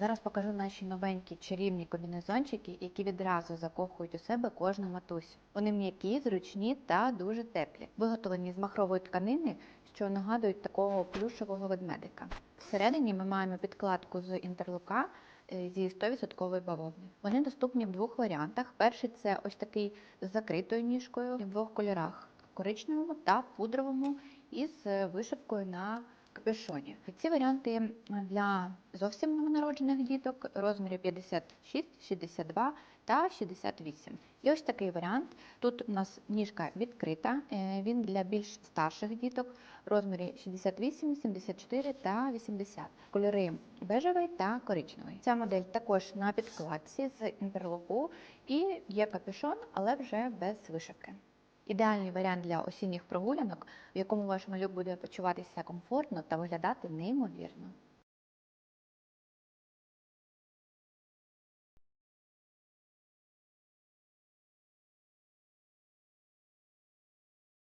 Зараз покажу наші новенькі чарівні комбінезончики, які відразу закохують у себе кожну матусю. Вони м'які, зручні та дуже теплі, виготовлені з махрової тканини, що нагадують такого плюшевого ведмедика. Всередині ми маємо підкладку з інтерлука е, зі 100% бавовни. Вони доступні в двох варіантах. Перший це ось такий з закритою ніжкою в двох кольорах коричневому та пудровому із вишивкою на капюшоні. Ці варіанти для зовсім новонароджених діток розмірів 56, 62 та 68. І ось такий варіант. Тут у нас ніжка відкрита, е, він для більш старших діток, розмірі 68, 74 та 80. Кольори бежевий та коричневий. Ця модель також на підкладці з інтерлоку і є капюшон, але вже без вишивки. Ідеальний варіант для осінніх прогулянок, в якому ваш малюк буде почуватися комфортно та виглядати неймовірно.